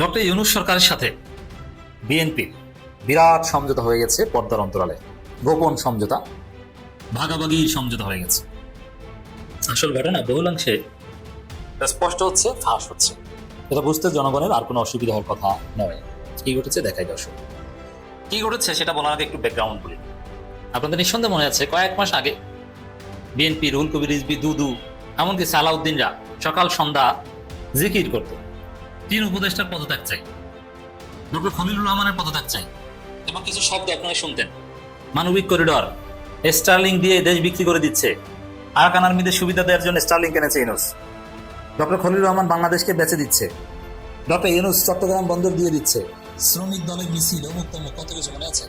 Doctor Yunus সরকারের সাথে। বিএনপির বিরাট সমঝোতা হয়ে গেছে পর্দার অন্তরালে। গোপন সমঝোতা ভাগাভাগির সমঝোতা হয়ে গেছে। আসল ঘটনা বহুলাংশে এটা স্পষ্ট হচ্ছে ফাঁস হচ্ছে। এটা বুঝতে জনগণের আর কোনো অসুবিধা হওয়ার কথা নয়। কি ঘটেছে দেখাই দর্শক। কি ঘটেছে সেটা বলার আগে একটু ব্যাকগ্রাউন্ড বলি। আপনাদের নিঃসন্দেহে মনে আছে কয়েক মাস আগে বিএনপি রুল কবির রিজবি দুদু এমনকি সালাউদ্দিনরা সকাল সন্ধ্যা জিকির করত। তিন উপদেষ্টার পদত্যাগ চাই। ডক্টর খলিলুর রহমানের পদত্যাগ চাই। এবং কিছু শব্দ আপনারা শুনতেন। মানবিক করিডর স্টার্লিং দিয়ে দেশ বিক্রি করে দিচ্ছে। আরাকান আর্মিদের সুবিধা দেওয়ার জন্য স্টার্লিং কিনেছে ইউনুস। ডক্টর খলিলুর রহমান বাংলাদেশকে বেচে দিচ্ছে। ডক্টর ইউনুস চট্টগ্রাম বন্দর দিয়ে দিচ্ছে। শ্রমিক দলের মিছিল অমুক তমুক কত কিছু মনে আছে?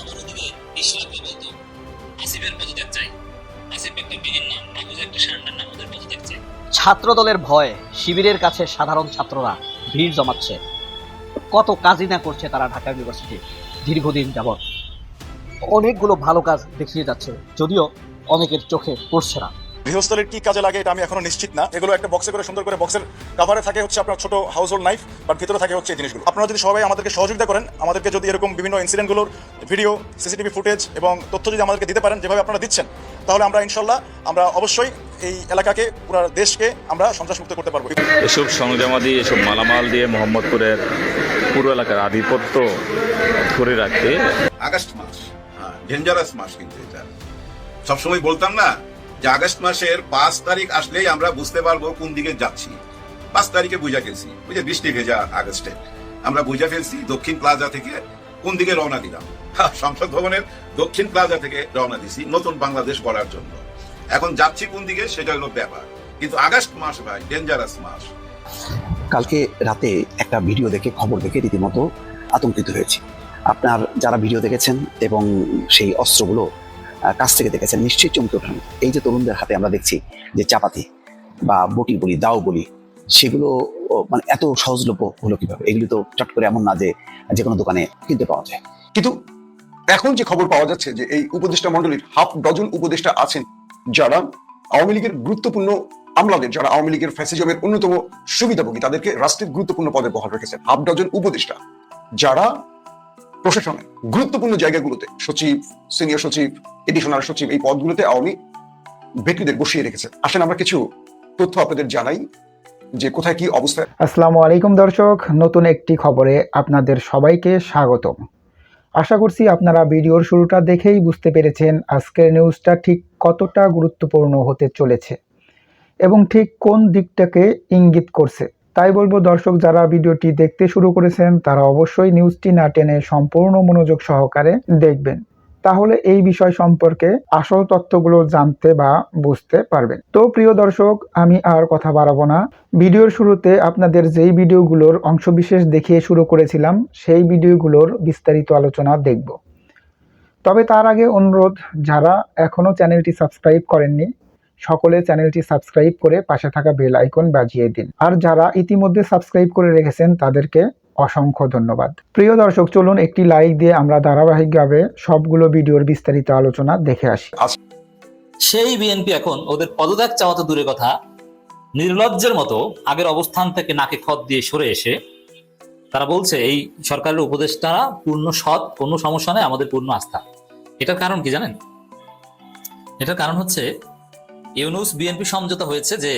আবার ওদিকে ইসলামকে বলতো আসিফের পদত্যাগ চাই। আসিফ একটা বিহিন নাম বাবুজ একটা সান্ডার নাম ওদের পদত্যাগ ছাত্রদলের ভয়ে, শিবিরের কাছে সাধারণ ছাত্ররা ভিড় জমাচ্ছে। কত কাজই না করছে তারা ঢাকা ইউনিভার্সিটি, দীর্ঘদিন যাবৎ। অনেকগুলো ভালো কাজ দেখিয়ে যাচ্ছে, যদিও অনেকের চোখে পড়ছে না। গৃহস্থলের কি কাজে লাগে এটা আমি এখনও নিশ্চিত না। এগুলো একটা বক্সে করে সুন্দর করে বক্সের কাভারে থাকে হচ্ছে আপনার ছোট হাউস হোল্ড নাইফ বাট ভিতরে থাকে হচ্ছে এই জিনিসগুলো। আপনারা যদি সবাই আমাদেরকে সহযোগিতা করেন আমাদেরকে যদি এরকম বিভিন্ন ইনসিডেন্টগুলোর ভিডিও সিসিটিভি ফুটেজ এবং তথ্য যদি আমাদেরকে দিতে পারেন যেভাবে আপনারা দিচ্ছেন তাহলে আমরা ইনশাল্লাহ আমরা অবশ্যই এই এলাকাকে পুরো দেশকে আমরা সন্ত্রাসমুক্ত করতে পারব। এসব সরঞ্জামাদি এসব মালামাল দিয়ে মোহাম্মদপুরের পুরো এলাকার আধিপত্য ধরে রাখতে আগস্ট মাস হ্যাঁ ডেঞ্জারাস মাস কিন্তু এটা। সবসময় বলতাম না যে আগস্ট মাসের পাঁচ তারিখ আসলেই আমরা বুঝতে পারব কোন দিকে যাচ্ছি। পাঁচ তারিখে বুঝা ফেলছি, ওই যে বৃষ্টি ভেজা আগস্টে। আমরা বুঝা ফেলছি দক্ষিণ প্লাজা থেকে কোন দিকে রওনা দিলাম। সংসদ ভবনের দক্ষিণ প্লাজা থেকে রওনা দিছি নতুন বাংলাদেশ গড়ার জন্য। এখন যাচ্ছি কোন দিকে সেটা হলো ব্যাপার। কিন্তু আগস্ট মাস ভাই ডেঞ্জারাস মাস। কালকে রাতে একটা ভিডিও দেখে খবর দেখে রীতিমতো আতঙ্কিত হয়েছি। আপনার যারা ভিডিও দেখেছেন এবং সেই অস্ত্রগুলো কাছ থেকে দেখেছেন, নিশ্চয়ই চমকে ওঠেন। এই যে তরুণদের হাতে আমরা দেখছি যে চাপাতি বা বটি বলি, দাও বলি, সেগুলো মানে এত সহজলভ্য হলো কীভাবে? এগুলি তো চট করে এমন না যে যে কোনো দোকানে কিনতে পাওয়া যায়। কিন্তু এখন যে খবর পাওয়া যাচ্ছে যে এই উপদেষ্টা মন্ডলীর হাফ ডজন উপদেষ্টা আছেন, যারা আওয়ামী লীগের গুরুত্বপূর্ণ আমলাদের, যারা আওয়ামী লীগের ফ্যাসিজমের অন্যতম সুবিধাভোগী, তাদেরকে রাষ্ট্রের গুরুত্বপূর্ণ পদে বহাল রেখেছেন হাফ ডজন উপদেষ্টা। যারা প্রশাসনের গুরুত্বপূর্ণ জায়গাগুলোতে সচিব, সিনিয়র সচিব এডিশনাল সচিব এই পদগুলোতে আওয়ামী ব্যক্তিদের বসিয়ে রেখেছে। আসেন, আমরা কিছু তথ্য আপনাদের জানাই যে কোথায় কি অবস্থা। আসসালামু আলাইকুম দর্শক, নতুন একটি খবরে আপনাদের সবাইকে স্বাগতম। আশা করছি আপনারা ভিডিওর শুরুটা দেখেই বুঝতে পেরেছেন আজকের নিউজটা ঠিক কতটা গুরুত্বপূর্ণ হতে চলেছে এবং ঠিক কোন দিকটাকে ইঙ্গিত করছে। তাই বলব, দর্শক, যারা ভিডিওটি দেখতে শুরু করেছেন, তারা অবশ্যই নিউজটি না টেনে সম্পূর্ণ মনোযোগ সহকারে দেখবেন। তাহলে এই বিষয় সম্পর্কে আসল তথ্যগুলো জানতে বা বুঝতে পারবেন। তো প্রিয় দর্শক, আমি আর কথা বাড়াবো না। ভিডিওর শুরুতে আপনাদের যেই ভিডিওগুলোর অংশবিশেষ দেখিয়ে শুরু করেছিলাম, সেই ভিডিওগুলোর বিস্তারিত আলোচনা দেখব। তবে তার আগে অনুরোধ, যারা এখনও চ্যানেলটি সাবস্ক্রাইব করেননি সকলে চ্যানেলটি সাবস্ক্রাইব করে পাশে থাকা বেল আইকন বাজিয়ে দিন। আর যারা ইতিমধ্যে সাবস্ক্রাইব করে রেখেছেন, তাদেরকে অসংখ্য ধন্যবাদ। প্রিয় দর্শক, চলুন একটি লাইক দিয়ে আমরা ধারাবাহিকভাবে সবগুলো ভিডিওর বিস্তারিত আলোচনা দেখে আসি। সেই বিএনপি এখন ওদের পদত্যাগ চাওয়া তো দূরের কথা। নির্লজ্জের মতো আগের অবস্থান থেকে নাকে খত দিয়ে সরে এসে তারা বলছে, এই সরকারের উপদেষ্টারা পূর্ণ সৎ কোনো সমস্যা নেই আমাদের পূর্ণ আস্থা। এটার কারণ কি জানেন? এটার কারণ হচ্ছে ইউনুস বিএনপি সমঝোতা হয়েছে যে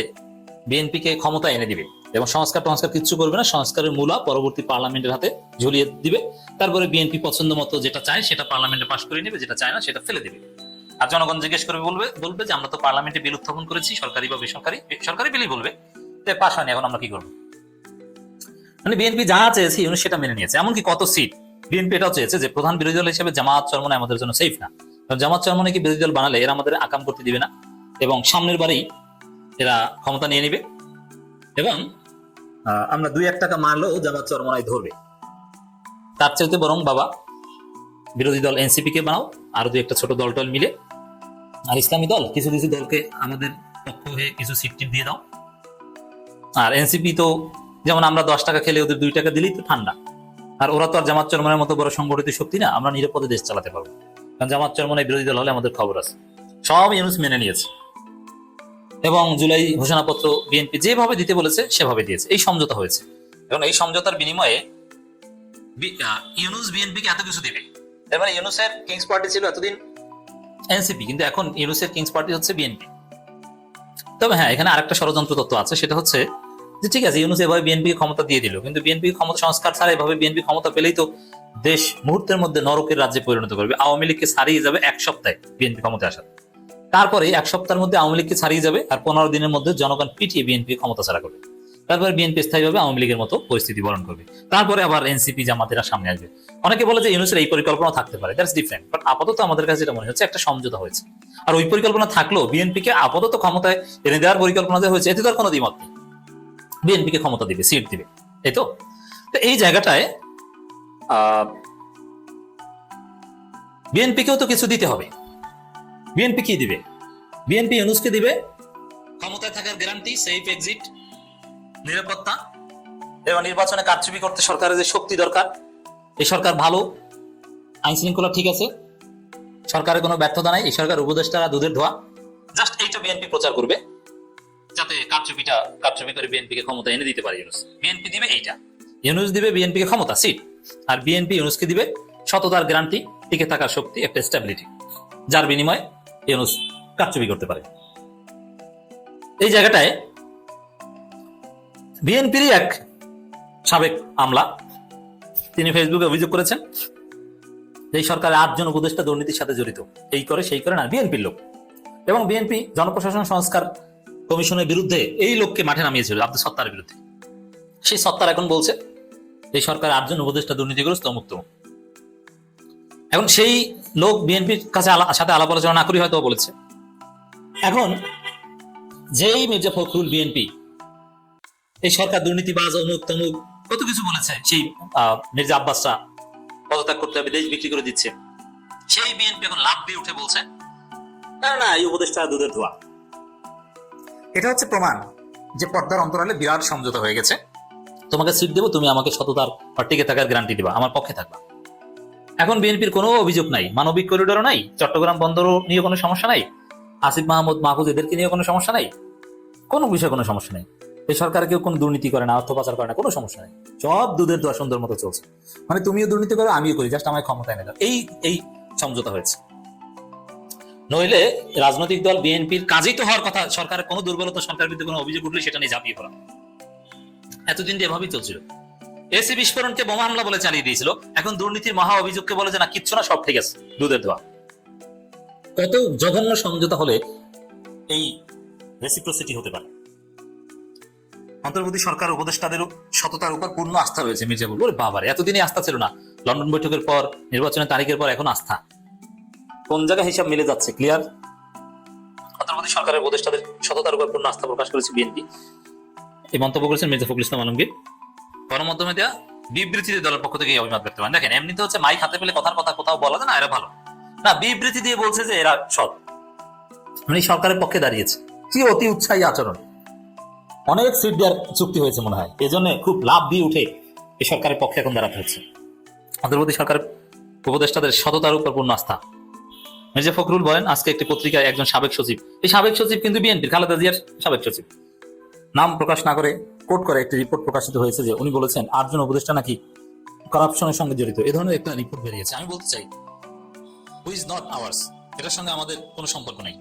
বিএনপিকে ক্ষমতা এনে দিবে এবং সংস্কার টংস্কার কিচ্ছু করবে না, সংস্কারের মূলা পরবর্তী পার্লামেন্টের হাতে ঝুলিয়ে দিবে। তারপরে বিএনপি পছন্দ মতো যেটা চায় সেটা পার্লামেন্টে পাশ করে নেবে, যেটা চায় না সেটা ফেলে দিবে। আর জনগণ জিজ্ঞেস করবে, বলবে বলবে যে আমরা তো পার্লামেন্টে বিল উত্থাপন করেছি, সরকারি বা বেসরকারি? সরকারি বিলই বলবে। যে পাশ হয়নি, এখন আমরা কি করব? মানে বিএনপি যা চেয়েছে, ইউনুস সেটা মেনে নিয়েছে। এমনকি কত সিট বিএনপি এটাও চেয়েছে যে প্রধান বিরোধী দল হিসেবে জামাত চরমনে আমাদের জন্য সেফ না। জামাত চরমনে কি বিরোধী দল বানালে? এরা আমাদের আকাম করতে দিবে না। এবং সামনের বারেই এরা ক্ষমতা নিয়ে নিবে এবং আমরা দুই এক টাকা মারলেও জামাত চরমনায় ধরবে। তার চাইতে বরং বাবা, বিরোধী দল এনসিপি কে বানাও, আর দুই একটা ছোট দল টল মিলে। আর ইসলামী দল, কিছু কিছু দলকে আমাদের পক্ষ হয়ে কিছু সিট দিয়ে দাও। আর এনসিপি তো, যেমন আমরা দশ টাকা খেলে ওদের দুই টাকা দিলেই তো ঠান্ডা। আর ওরা তো আর জামাত চরমনের মতো বড় সংগঠিত শক্তি না, আমরা নিরাপদে দেশ চালাতে পারব। কারণ জামাত চরমনে বিরোধী দল হলে আমাদের খবর আছে। সব ইউনুস মেনে নিয়েছে। এবং জুলাই ঘোষণাপত্র বিএনপি যেভাবে দিতে বলেছে, সেভাবে দিয়েছে। এই সমঝোতা হয়েছে। এবং এই সমঝোতার বিনিময়ে ইউনুস বিএনপিকে এত কিছু দিবে। তার মানে ইউনুসের কিংস পার্টি ছিল এতদিন এনসিপি, কিন্তু এখন ইউনুসের কিংস পার্টি হচ্ছে বিএনপি। তবে হ্যাঁ এখানে আরেকটা ষড়যন্ত্র তত্ত্ব আছে, সেটা হচ্ছে যে ঠিক আছে, ইউনুস এভাবে বিএনপি ক্ষমতা দিয়ে দিল, কিন্তু বিএনপি ক্ষমতা সংস্কার ছাড়া এভাবে বিএনপি ক্ষমতা পেলেই তো দেশ মুহূর্তের মধ্যে নরকের রাজ্যে পরিণত করবে। আওয়ামী লীগকে ছাড়িয়ে যাবে এক সপ্তাহে বিএনপি ক্ষমতা আসার। তারপরে এক সপ্তাহের মধ্যে আওয়ামী লীগকে ছাড়িয়ে যাবে আর পনেরো দিনের মধ্যে জনগণ পিটিয়ে বিএনপি ক্ষমতা ছাড়া করবে। তারপরে বিএনপি স্থায়ীভাবে আওয়ামী লীগের মতো পরিস্থিতি বরণ করবে। তারপরে আবার এনসিপি জামাতেরা সামনে আসবে। অনেকে বলে যে ইউনুসের এই পরিকল্পনা থাকতে পারে দ্যাটস ডিফারেন্ট বাট আপাতত আমাদের কাছে যেটা মনে হচ্ছে একটা সমঝোতা হয়েছে। আর ওই পরিকল্পনা থাকলেও বিএনপিকে আপাতত ক্ষমতায় এনে দেওয়ার পরিকল্পনা যে হয়েছে, এতে তার কোনো দ্বিমত নেই। বিএনপিকে ক্ষমতা দিবে, সিট দিবে এই তো? তো এই জায়গাটায় বিএনপিকেও তো কিছু দিতে হবে। বিএনপি কি দিবে? বিএনপি ইউনুসকে দিবে? ক্ষমতায় থাকার গ্যারান্টি সেফ এক্সিট নিরাপত্তা, এবং নির্বাচনে কারচুপি করতে সরকারের যে শক্তি দরকার, এই সরকার ভালো আইন শৃঙ্খলা ঠিক আছে, সরকারের কোনো ব্যর্থতা নাই, এই সরকার উপদেষ্টারা দুধের ধোয়া। জাস্ট এইটা বিএনপি প্রচার করবে, যাতে কারচুপিটা কারচুপি করে বিএনপি কে ক্ষমতা এনে দিতে পারে ইউনুস বিএনপি দিবে এইটা। ইউনুস দিবে বিএনপি কে ক্ষমতা সিট আর বিএনপি ইউনুসকে দিবে সততার গ্যারান্টি টিকে থাকার শক্তি, একটা স্টেবিলিটি যার বিনিময়ে ইউনুস কারচুপি করতে পারে। এই জায়গাটায় বিএনপিরই এক সাবেক আমলা, তিনি ফেসবুকে অভিযোগ করেছেন এই সরকারের আটজন উপদেষ্টা দুর্নীতির সাথে জড়িত। এই করে, সেই করে না, বিএনপির লোক। এবং বিএনপি জনপ্রশাসন সংস্কার কমিশনের বিরুদ্ধে এই লোককে মাঠে নামিয়েছিল, আব্দুল সত্তারের বিরুদ্ধে। সেই সত্তার এখন বলছে এই সরকার আটজন উপদেষ্টা দুর্নীতিগ্রস্ত মুক্ত এখন সেই লোক বিএনপির কাছে সাথে আলাপ আলোচনা না করি হয়তো বলেছে। এখন যেই মির্জা ফখরুল বিএনপি, এই সরকার দুর্নীতিবাজ, অমুক তমুক, কত কিছু বলেছে, সেই মির্জা আব্বাসরা পদত্যাগ করতে হবে, দেশ বিক্রি করে দিচ্ছে। সেই বিএনপি এখন লাভ দিয়ে উঠে বলছে, না না, এই উপদেশটা দুধের ধোয়া। এটা হচ্ছে প্রমাণ যে পর্দার অন্তরালে বিরাট সমঝোতা হয়ে গেছে। তোমাকে সিট দেবো, তুমি আমাকে সততার টিকে থাকার গ্যারান্টি দিবা, আমার পক্ষে থাকবা। এখন বিএনপির কোনো অভিযোগ নাই, মানবিক করিডোরও নাই, চট্টগ্রাম বন্দরও নিয়ে কোনো সমস্যা নাই, আসিফ মাহমুদ মাহফুজ এদেরকে নিয়ে কোনো সমস্যা নাই, কোনো বিষয়ে কোনো সমস্যা নেই। এই সরকার কেউ কোনো দুর্নীতি করে না, অর্থ পাচার করে না, কোনো সমস্যা নেই। সব দুধের দোয়া সুন্দর মতো চলছে। মানে তুমিও দুর্নীতি করো, আমিও করি জাস্ট আমার ক্ষমতায় এনে এই এই সমঝোতা হয়েছে। নইলে রাজনৈতিক দল বিএনপির কাজেই তো হওয়ার কথা, সরকারের কোনো দুর্বলতা সরকারের বিরুদ্ধে কোনো অভিযোগ উঠলে সেটা নিয়ে ঝাঁপিয়ে পড়া। এতদিন এভাবেই চলছিল। এসি বিস্ফোরণকে বোমা হামলা বলে চালিয়ে দিয়েছিল। এখন দুর্নীতির মহা অভিযোগকে বলে যে না, কিচ্ছু না, সব ঠিক আছে। দুধের দোয়া। কত জঘন্য সমঝোতা হলে এই রেসিপ্রোসিটি হতে পারে। অন্তর্বর্তী সরকার, উপদেষ্টাদেরও সততার উপর পূর্ণ আস্থা রয়েছে মির্জা বলব বাবারে, এতদিনই আস্থা ছিল না। লন্ডন বৈঠকের পর, নির্বাচনের তারিখের পর এখন আস্থা। কোন জায়গায় হিসাব মিলে যাচ্ছে? ক্লিয়ার? অন্তর্বর্তী সরকারের উপদেষ্টাদের সততার উপর পূর্ণ আস্থা প্রকাশ করেছে বিএনপি। এই মন্তব্য করেছেন মির্জা ফখরুল ইসলাম আলমগীর। গণমাধ্যমে দেওয়া বিবৃতিতে দলের পক্ষ থেকে এই অভিমত ব্যক্ত করেন। দেখেন, এমনিতে হচ্ছে মাইক হাতে পেলে কথার কথা কোথাও বলা যায় না, এরা ভালো। না, বিবৃতি দিয়ে বলছে যে এরা সৎ। মানে সরকারের পক্ষে দাঁড়িয়েছে। কি অতি উৎসাহী আচরণ। অনেক সিট দেওয়ার চুক্তি হয়েছে মনে হয়। এই জন্য খুব লাভ দিয়ে উঠে এই সরকারের পক্ষে এখন দাঁড়াতে হচ্ছে। অন্তর্বর্তী সরকারের উপদেষ্টাদের সততার উপর পূর্ণ আস্থা। মির্জা ফখরুল বলেন, আজকে একটি পত্রিকায় একজন সাবেক সচিব। এই সাবেক সচিব কিন্তু বিএনপির, খালেদা জিয়ার সাবেক সচিব। নাম প্রকাশ না করে কোর্ট করে একটি রিপোর্ট প্রকাশিত হয়েছে যে উনি বলেছেন, আটজন উপদেষ্টা নাকি করাপশনের সঙ্গে জড়িত? এ ধরনের একটা রিপোর্ট বেরিয়েছে। আমি বলতে চাই হু ইজ নট আওয়ার্স এটার সঙ্গে আমাদের কোনো সম্পর্ক নেই।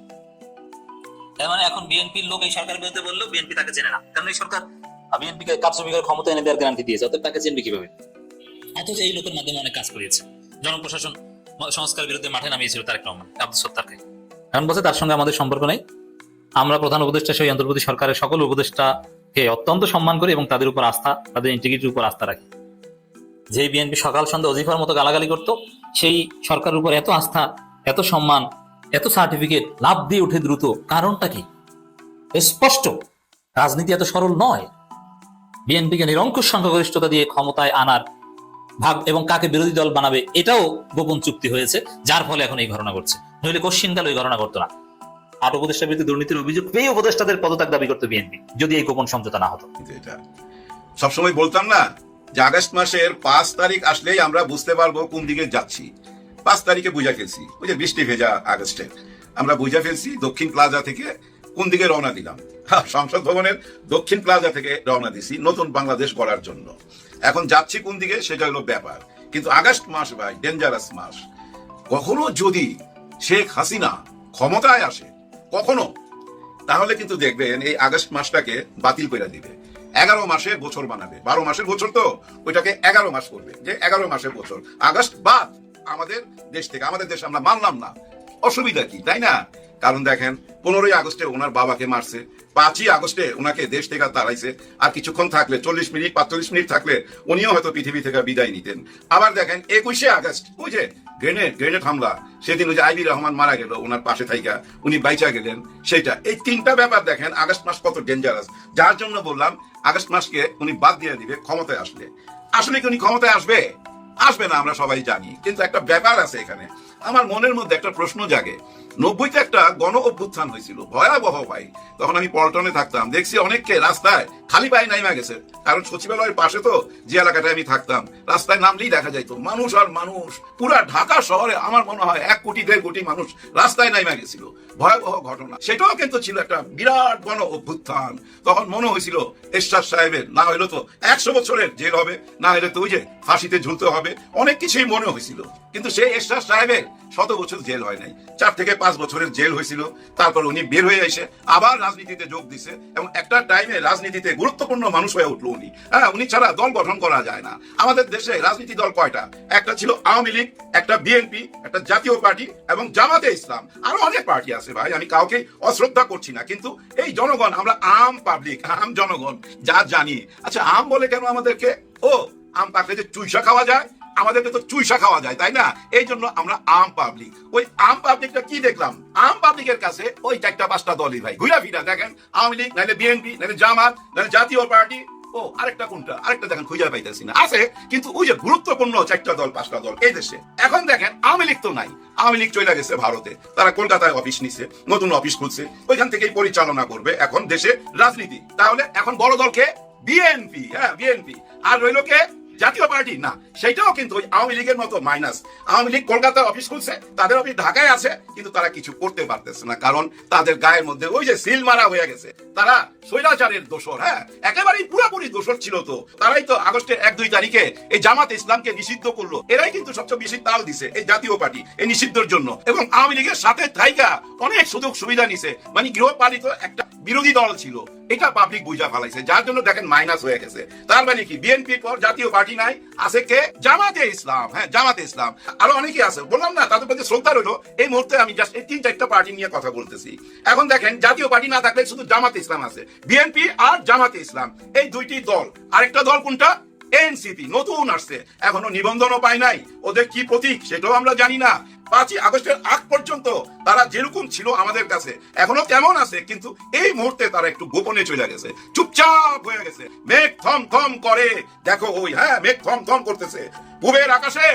মানে এখন বিএনপির লোক এই সরকারের বিরুদ্ধে বললেও বিএনপি তাকে চেনে না। কারণ এই সরকার বিএনপিকে ক্ষমতা এনে দেওয়ার গ্যারান্টি দিয়েছে, অতএব তাকে কীভাবে? অথচ এই লোকের মাধ্যমে অনেক কাজ করিয়েছে। জনপ্রশাসন সংস্কার বিরুদ্ধে মাঠে নামিয়েছিল তারেক রহমান আব্দুল সত্তারকে। এখন বলছে, তার সঙ্গে আমাদের সম্পর্ক নেই। আমরা প্রধান উপদেষ্টা সেই অন্তর্বর্তী সরকারের সকল উপদেষ্টাকে অত্যন্ত সম্মান করি এবং তাদের উপর আস্থা, তাদের ইন্টিগ্রিটির উপর আস্থা রাখি। যে বিএনপি সকাল সন্ধ্যা অজিফার মতো গালাগালি করতো, সেই সরকারের উপর এত আস্থা, এত সম্মান, এত সার্টিফিকেট লাভ দিয়ে উঠে দ্রুত, কারণটা কি? স্পষ্ট। রাজনীতি এত সরল নয়। বিএনপিকে নিরঙ্কুশ সংখ্যাগরিষ্ঠতা দিয়ে ক্ষমতায় আনার ভাগ এবং কাকে বিরোধী দল বানাবে, এটাও গোপন চুক্তি হয়েছে, যার ফলে এখন এই ঘটনা ঘটছে। নইলে কোশ্চিনকাল ওই ঘটনা ঘটতো না। আট উপদেষ্টার বিরুদ্ধে দুর্নীতির অভিযোগ পেয়ে উপদেষ্টাদের পদত্যাগ দাবি করতো বিএনপি, যদি এই গোপন সমঝোতা না হতো। এটা সবসময় বলতাম না যে আগস্ট মাসের পাঁচ তারিখ আসলেই আমরা বুঝতে পারব কোন দিকে যাচ্ছি। পাঁচ তারিখে বুঝা ফেলছি, ওই যে বৃষ্টি ভেজা আগস্টে। আমরা বুঝা ফেলছি দক্ষিণ প্লাজা থেকে কোন দিকে রওনা দিলাম। সংসদ ভবনের দক্ষিণ প্লাজা থেকে রওনা দিছি নতুন বাংলাদেশ গড়ার জন্য। এখন যাচ্ছি কোন দিকে সেটা হলো ব্যাপার। কিন্তু আগস্ট মাস ভাই ডেঞ্জারাস মাস। কখনো যদি শেখ হাসিনা ক্ষমতায় আসে কখনো? তাহলে কিন্তু দেখবেন এই আগস্ট মাসটাকে বাতিল করে দিবে। এগারো মাসে বছর বানাবে। বারো মাসের বছর তো? ওইটাকে এগারো মাস করবে যে এগারো মাসের বছর আগস্ট বাদ আমাদের দেশ থেকে, আমাদের দেশ আমরা মানলাম না। অসুবিধা কি, তাই না? কারণ দেখেন, পনেরোই আগস্টে ওনার বাবাকে মারছে, পাঁচই আগস্টে ওনাকে দেশ থেকে তাড়াইছে, আর কিছুক্ষণ থাকলে, চল্লিশ মিনিট, পাঁচচল্লিশ মিনিট থাকলে উনিও হয়তো পৃথিবী থেকে বিদায় নিতেন। আবার দেখেন, একুশে আগস্ট, ওই যে গ্রেনেড গ্রেনেড হামলা, সেদিন ওই যে আইবি রহমান মারা গেল ওনার পাশে থাইকা, উনি বাইচা গেলেন সেটা এই তিনটা ব্যাপার দেখেন, আগস্ট মাস কত ডেঞ্জারাস যার জন্য বললাম, আগস্ট মাসকে উনি বাদ দিয়ে দিবে, ক্ষমতায় আসলে। আসলে কি উনি ক্ষমতায় আসবে? আসবে না, আমরা সবাই জানি। কিন্তু একটা ব্যাপার আছে এখানে। আমার মনের মধ্যে একটা প্রশ্ন জাগে। নব্বইতে একটা গণ অভ্যুত্থান হয়েছিল, ভয়াবহ ভাই। তখন আমি পল্টনে থাকতাম। দেখছি অনেককে রাস্তায় খালি পায়ে নাইমা গেছে। কারণ সচিবালয়ের পাশে তো যে এলাকাটায় আমি থাকতাম, রাস্তায় নামলেই দেখা যাইতো, মানুষ আর মানুষ। পুরা ঢাকা শহরে আমার মনে হয় এক কোটি, দেড় কোটি মানুষ রাস্তায় নাইমা গেছিল। ভয়াবহ ঘটনা। সেটাও কিন্তু ছিল একটা বিরাট গণ অভ্যুত্থান। তখন মনে হয়েছিল, এরশাদ সাহেবের, না হইল তো একশো বছরের জেল হবে, না হইলে তো ওই যে ফাঁসিতে ঝুলতে হবে। অনেক কিছুই মনে হয়েছিল। কিন্তু সেই এরশাদ সাহেবের শত বছর জেল হয় নাই। চার থেকে পাঁচ বছরের জেল হয়েছিল, তারপর উনি বের হয়ে এসে আবার রাজনীতিতে যোগ দিছে এবং একটা টাইমে রাজনীতিতে গুরুত্বপূর্ণ মানুষ হয়ে উঠল উনি। হ্যাঁ উনি ছাড়া দল গঠন করা যায় না। আমাদের দেশে রাজনীতি দল কয়টা? একটা ছিল আওয়ামী লীগ, একটা বিএনপি একটা জাতীয় পার্টি এবং জামাতে ইসলাম। আরও অনেক পার্টি আছে ভাই, আমি কাউকে অশ্রদ্ধা করছি না। কিন্তু এই জনগণ, আমরা আম পাবলিক আম জনগণ, যা জানি। আচ্ছা আম বলে কেন আমাদেরকে? ও, আম পাকলে যে চুইসা খাওয়া যায় আমাদেরকে তো চুইসা খাওয়া যায়, তাই না? এই জন্য আমরা আম পাবলিক ওই আম পাবলিকটা কি দেখলাম? আম পাবলিকের কাছে ওই চারটা পাঁচটা দলই ভাই। ঘুরা ফিরা দেখেন, আওয়ামী লীগ নাহলে বিএনপি নাহলে জামাত নাহলে জাতীয় পার্টি। ও, আরেকটা কোনটা? আরেকটা দেখেন, খুঁজে পাইতেছি না। আছে, কিন্তু ওই যে গুরুত্বপূর্ণ চারটা দল, পাঁচটা দল, এই দেশে। এখন দেখেন, আওয়ামী লীগ তো নাই। আওয়ামী লীগ চলে গেছে ভারতে। তারা কলকাতায় অফিস নিছে, নতুন অফিস খুলছে। ওইখান থেকেই পরিচালনা করবে এখন দেশে রাজনীতি। তাহলে এখন বড় দলকে বিএনপি হ্যাঁ বিএনপি আর রইল কে? জাতীয় পার্টি? না সেটাও কিন্তু ওই আওয়ামী লীগের মতো মাইনাস আওয়ামী লীগ কলকাতার অফিস খুলছে, তাদের অফিস ঢাকায় আছে, কিন্তু তারা কিছু করতে পারতেছে না, কারণ তাদের গায়ের মধ্যে ওই যে সিল মারা হয়ে গেছে। তারা স্বৈরাচারের দোষর হ্যাঁ? একেবারেই পুরোপুরি দোষর ছিল তো। তারাই তো আগস্টের এক দুই তারিখে এই জামাত ইসলামকে নিষিদ্ধ করল। এরাই কিন্তু সবচেয়ে বেশি তাল দিছে এই জাতীয় পার্টি, এই নিষিদ্ধর জন্য। এবং আওয়ামী লীগের সাথে থাইকা অনেক সুযোগ সুবিধা নিছে। মানে গৃহপালিত একটা বিরোধী দল ছিল। এটা পাবলিক বুঝা ফেলাইছে। যার জন্য দেখেন মাইনাস হয়ে গেছে। তার মানে কি? বিএনপির পর জাতীয় পার্টি নাই, আছে কে? জামাতে ইসলাম। হ্যাঁ জামাতে ইসলাম। আরও অনেকেই আছে। বললাম না, তাদের প্রতি শ্রদ্ধা রইল। এই মুহূর্তে আমি জাস্ট এই তিন, চারটা পার্টি নিয়ে কথা বলতেছি। এখন দেখেন, জাতীয় পার্টি না থাকলে শুধু জামাতে ইসলাম আছে। বিএনপি আর জামাতে ইসলাম। এই দুইটি দল। আরেকটা দল কোনটা? এনসিপি। নতুন আসছে। এখনও নিবন্ধনও পায় নাই। ওদের কি প্রতীক সেটাও আমরা জানি না। পাঁচই আগস্টের আগ পর্যন্ত তারা যেরকম ছিল আমাদের কাছে, এখনও তেমন আছে, কিন্তু এই মুহূর্তে তারা একটু গোপনে চলে গেছে, চুপচাপ হয়ে গেছে। মেঘ থম থম করে, দেখো ওই হ্যাঁ মেঘ থম থম করতেছে। পূবের আকাশে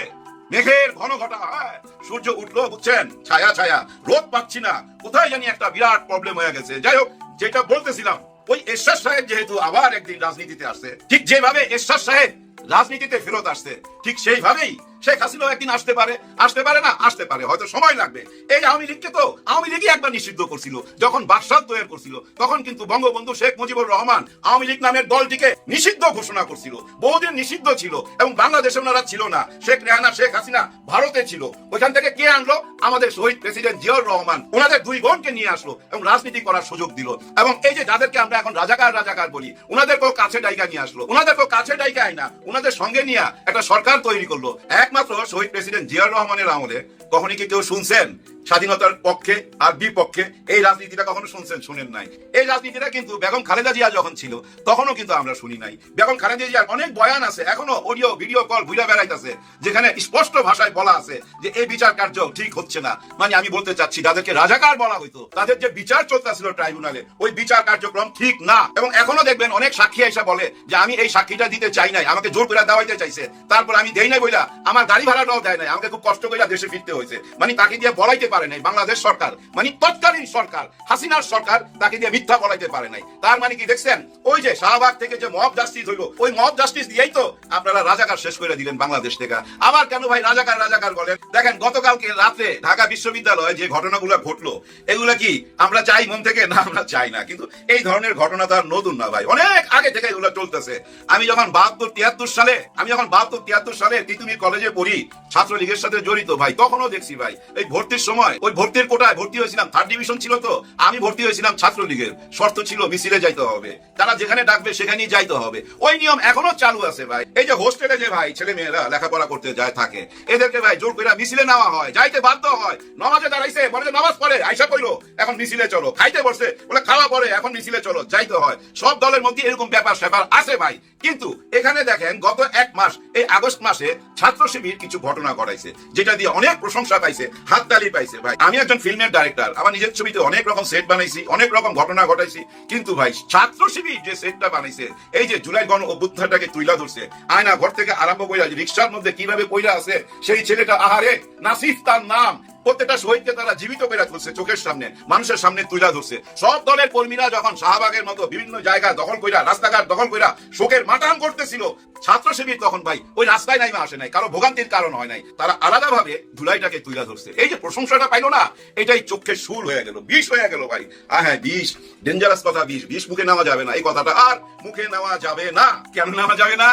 মেঘের ঘন ঘটা হ্যাঁ সূর্য উঠল, বুঝছেন? ছায়া ছায়া। রোদ পাচ্ছি না। কোথায় জানি একটা বিরাট প্রবলেম হয়ে গেছে। যাই হোক, যেটা বলতেছিলাম, ওই এরশাদ সাহেব যেহেতু আবার একদিন রাজনীতিতে আসছে, ঠিক যেভাবে এরশাদ সাহেব রাজনীতিতে ফেরত আসছে, ঠিক সেইভাবেই শেখ হাসিনাও একদিন আসতে পারে। আসতে পারে না, আসতে পারে। হয়তো সময় লাগবে। এই আওয়ামী লীগকে তো আওয়ামী লীগই একবার নিষিদ্ধ করছিল। যখন বাকশাল তৈরি করছিল, তখন কিন্তু বঙ্গবন্ধু শেখ মুজিবুর রহমান আওয়ামী লীগ নামের দলটিকে নিষিদ্ধ ঘোষণা করছিল। বহুদিন নিষিদ্ধ ছিল এবং বাংলাদেশে ওনারা ছিল না। শেখ রেহানা, শেখ হাসিনা ভারতে ছিল। ওইখান থেকে কে আনলো? আমাদের শহীদ প্রেসিডেন্ট জিয়াউর রহমান। ওনাদের দুই বোনকে নিয়ে আসলো এবং রাজনীতি করার সুযোগ দিল। এবং এই যে যাদেরকে আমরা এখন রাজাকার রাজাকার বলি, ওনাদেরকেও কাছে ডাইকা নিয়ে আসলো। ওনাদেরকেও কাছে ডাইকা আয় না। ওনাদের সঙ্গে নিয়ে একটা সরকার তৈরি করল। একমাত্র শহীদ প্রেসিডেন্ট জিয়াউর রহমানের আমলে কখনই কি কেউ শুনছেন? স্বাধীনতার পক্ষে আর বিপক্ষে এই রাজনীতিটা কখনো শুনছেন, শুনেন নাই। এই রাজনীতিটা কিন্তু বেগম খালেদা জিয়া যখন ছিল, তখনও কিন্তু আমরা শুনি নাই। বেগম খালেদা জিয়ার অনেক বয়ান আছে এখনও অডিও ভিডিও কল ঘুরে বেড়াইতেছে, যেখানে স্পষ্ট ভাষায় বলা আছে যে এই বিচার কার্য ঠিক হচ্ছে না। মানে আমি বলতে চাচ্ছি, যাদেরকে রাজাকার বলা হইতো, তাদের যে বিচার চলতেছিল ট্রাইব্যুনালে, ওই বিচার কার্যক্রম ঠিক না। এবং এখনও দেখবেন অনেক সাক্ষী এসে বলে যে আমি এই সাক্ষীটা দিতে চাই নাই, আমাকে জোর করে দেওয়াইতে চাইছে। তারপর আমি দেই নাই বইলা, আমার গাড়ি ভাড়াটাও দেয় নাই, আমাকে খুব কষ্ট করে দেশে ফিরতে হয়েছে মানে তাকে দিয়ে বলাইতে পারে নাই, বাংলাদেশ সরকার মানে তৎকালীন সরকার, হাসিনার সরকার তাকে দিয়ে মিথ্যা বলাইতে পারে নাই। তার মানে কি দেখছেন? ওই যে শাহবাগ থেকে যে মব জাস্টিস হইল, ওই মব জাস্টিস দিয়েই তো আপনারা রাজাকার শেষ করে দিলেন বাংলাদেশ থেকে। আবার কেন ভাই রাজাকার রাজাকার বলেন? দেখেন, গতকালকে রাতে ঢাকা বিশ্ববিদ্যালয়ে যে ঘটনাগুলো ঘটলো, এগুলা কি আমরা চাই মন থেকে? না, আমরা চাই না। কিন্তু এই ধরনের ঘটনা তো আর নতুন না ভাই। অনেক আগে থেকে এগুলো চলতেছে। আমি যখন বাহাত্তর, তিয়াত্তর সালে, আমি যখন বাহাত্তর, তিয়াত্তর সালে তিতুমির কলেজে পড়ি, ছাত্রলীগের সাথে জড়িত ভাই, তখনও দেখছি ভাই, এই ভর্তির সময় ওই ভর্তির কোটায় ভর্তি হয়েছিলাম। থার্ড ডিভিশন ছিল তো। আমি ভর্তি হয়েছিলাম ছাত্রলীগের। শর্ত ছিল মিছিলে যাইতে হবে। তারা যেখানে ডাকবে সেখানেই যাইতে হবে। ওই নিয়ম এখনও চালু আছে ভাই। এই যে হোস্টেলে যে ভাই ছেলে মেয়েরা লেখাপড়া করতে যায় থাকে, এদেরকে ভাই জোর করে মিছিলে নেওয়া হয়। যাইতে বাধ্য হয়। নমাজে দাঁড়াইছে, বলে নামাজ পড়ে, আইসা কইলো এখন মিছিলে চলো। খাইতে বসছে বলে খাওয়া পরে এখন মিছিলে চলো, যাইতে হয়। সব দলের মধ্যে এরকম ব্যাপার স্যাপার আছে ভাই। কিন্তু এখানে দেখেন, গত এক মাস, এই আগস্ট মাসে ছাত্র শিবির কিছু ঘটনা ঘটাইছে, যেটা দিয়ে অনেক প্রশংসা পাইছে, হাততালি পাইছে। ভাই, আমি একজন ফিল্মের ডাইরেক্টর আমার নিজের ছবিতে অনেক রকম সেট বানাইছি, অনেক রকম ঘটনা ঘটাইছি, কিন্তু ভাই, ছাত্র শিবির যে সেটটা বানাইছে, এই যে জুলাই গণ অভ্যুত্থানটাকে তুইলা ধরছে, আয়না ঘর থেকে আরম্ভ করে রিক্সার মধ্যে কীভাবে কইরা আছে, সেই ছেলেটা, আহারে, নাসিফ তার নাম প্রত্যেকটা শহীদকে তারা জীবিত করে তুলছে চোখের সামনে, মানুষের সামনে তুলে ধরছে। সব দলের কর্মীরা যখন শাহবাগের মতো বিভিন্ন জায়গা দখল কইরা, রাস্তাঘাট দখল কইরা শোকের মাটান করতেছিল ছাত্র শিবির তখন ভাই, ওই রাস্তায় নাইমা আসে নাই, কারও ভোগান্তির কারণ হয় নাই। তারা আলাদা ভাবে ধুলাইটাকে তুলে ধরছে। এই যে প্রশংসাটা পাইলো না, এটাই চোখের সুর হয়ে গেল, বিষ হয়ে গেল ভাই। আহ হ্যাঁ বিষ ডেঞ্জারাস কথা বিষ বিষ মুখে নেওয়া যাবে না, এই কথাটা আর মুখে নেওয়া যাবে না। কেন নেওয়া যাবে না?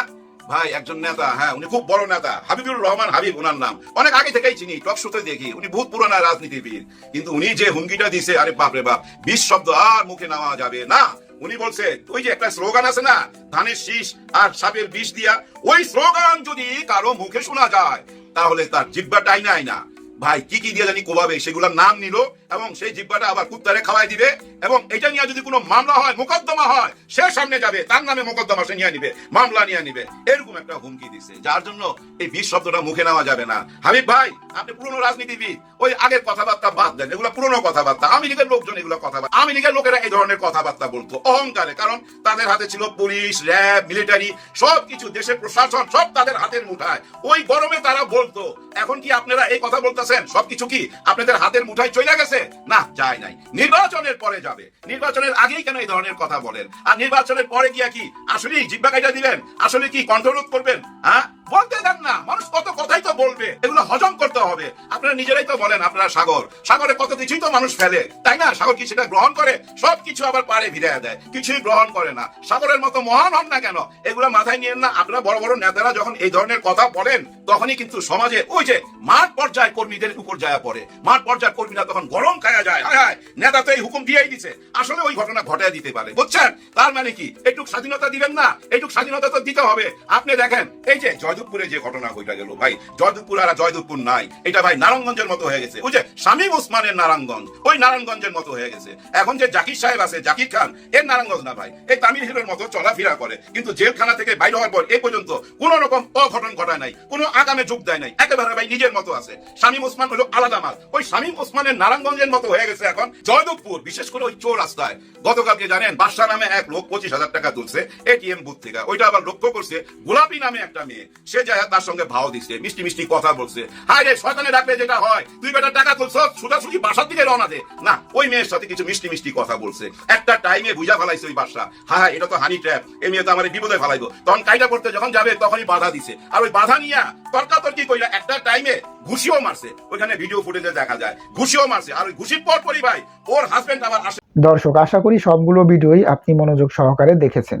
ভাই, একজন নেতা হ্যাঁ উনি খুব বড় নেতা, হাবিবুর রহমান হাবিব ওনার নাম। অনেক আগে থেকেই চিনি, টক শোতে দেখি, উনি বহুত পুরানা রাজনীতিবিদ। কিন্তু উনি যে হুমকিটা দিছে, আরে বাপরে বাপ, বিশ শব্দ আর মুখে নেওয়া যাবে না। উনি বলছে, ওই যে একটা স্লোগান আছে না, ধানের শীষ আর সাপের বিষ দিয়া, ওই স্লোগান যদি কারও মুখে শোনা যায়, তাহলে তার জিব্বা টাইনাই না। ভাই, কি কি দিয়ে জানি কোবাবে, সেগুলোর নাম নিল এবং সেই জিব্বাটা আবার কুত্তারে খাওয়াই দিবে এবং এটা নিয়ে যদি কোনো মামলা হয়, মোকদ্দমা হয়, সে সামনে যাবে, তার নামে মোকদ্দমা সে নিয়ে নিবে, মামলা নিয়ে নিবে। এরকম একটা হুমকি দিছে, যার জন্য এই বিষ শব্দটা মুখে নেওয়া যাবে না। হাবিব ভাই, আপনি পুরনো রাজনীতিবিদ, ওই আগের কথাবার্তা বাদ দেন, এগুলো পুরনো কথাবার্তা। আমি লীগের লোকজন এগুলো কথাবার্তা আমি লীগের লোকেরা এই ধরনের কথাবার্তা বলতো, অহংকারে, কারণ তাদের হাতে ছিল পুলিশ, র্যাব, মিলিটারি সব কিছু দেশের প্রশাসন, সব তাদের হাতের মুঠায়। ওই গরমে তারা বলতো, এখন কি আপনারা এই কথা বলতেছেন? সবকিছু কি আপনাদের হাতের মুঠায় চলে গেছে? না, যায় নাই। নির্বাচনের পরে যাবে। নির্বাচনের আগেই কেন এই ধরনের কথা বলেন? আর নির্বাচনের পরে গিয়া কি আসলে কাইটা দিবেন? আসলে কি কণ্ঠরোধ করবেন? হ্যাঁ? বলতে দেন না। মানুষ কত কথাই তো বলবে, এগুলো হজম করতে হবে। আপনারা নিজেরাই তো বলেন, আপনারা সাগর। সাগরে কত কিছুই তো মানুষ ফেলে, তাই না? সাগর কি সেটা গ্রহণ করে? সব কিছু আবার পারে ভিড়ে দেয়, কিছুই গ্রহণ করে না। সাগরের মতো মহান হন না কেন? এগুলো মাথায় নিয়েন না, আপনারা বড় বড় নেতারা যখন এই ধরনের কথা বলেন, তখনই কিন্তু সমাজে ওই যে মাঠ পর্যায়ে কর্মীদের উপর যায় পড়ে। মাঠ পর্যায়ে কর্মীরা তখন গরম খায়া যায়। হায় হায়, নেতা তো এই হুকুম দিয়েই দিছে। আসলে ওই ঘটনা ঘটায় দিতে পারে। বুঝছেন? তার মানে কি? একটু স্বাধীনতা দিবেন না? একটু স্বাধীনতা তো দিতে হবে। আপনি দেখেন, এই যে জয়দুপুরে যে ঘটনা ঘটা গেল, ভাই জয়দুপুর আর জয়দুপুর নাই। এটা ভাই নারায়ণগঞ্জের মতো হয়ে গেছে। ওই যে শামীম ওসমানের নারায়ণগঞ্জ, ওই নারায়ণগঞ্জের মতো হয়ে গেছে। এখন যে জাকির সাহেব আছে, জাকির খান, এর নারায়ণগঞ্জ না ভাই। এই তামিল হিরোর মতো চলাফেরা করে। কিন্তু জেলখানা থেকে বাইরে হওয়ার পর এই পর্যন্ত কোন রকম অঘটন ঘটায় নাই, কোনো আগামে যোগ দেয় নাই। একেবারে ভাই নিজের মতো আছে। শামীম ওসমান হলো আলাদা মাল। ওই শামীম ওসমানের নারায়ণগঞ্জের মতো হয়ে গেছে এখন জয়দেবপুর বিশেষ করে ওই চোর রাস্তায়। গতকালকে জানেন বাদশা নামে এক লোক পঁচিশ হাজার টাকা তুলছে এটিএম বুথ থেকে। ওইটা আবার লক্ষ্য করছে গোলাপি নামে একটা মেয়ে। সে যায় তার সঙ্গে ভাও দিচ্ছে মিষ্টি মিষ্টি কথা বলছে। হায় রে, শয়তানে ডাকলে যেটা হয়? তুই বেটা টাকা তুলছ সোজাসুজি বাসার দিকে রওনা দে। না, ওই মেয়ের সাথে কিছু মিষ্টি মিষ্টি কথা বলছে। একটা টাইমে বুঝা ফেলাইছে ওই বাসা হ্যাঁ এটা তো হানি ট্র্যাপ এই মেয়ে তো আমার বিপদে ফেলাইবো। তখন কাইটা করতে যখন যাবে, তখনই বাধা দিছে। আর ওই বাধা নিয়া তর্কাতর্কি কইলা একটা টাইমে ঘুষিও মারছে। ওইখানে ভিডিও ফুটেজে দেখা যায়। ঘুষিও মারছে। আর ওই ঘুষির পর পরই ভাই, ওর হাজবেন্ড আবার আসে দর্শক, আশা করি সবগুলো ভিডিওই আপনি মনোযোগ সহকারে দেখেছেন।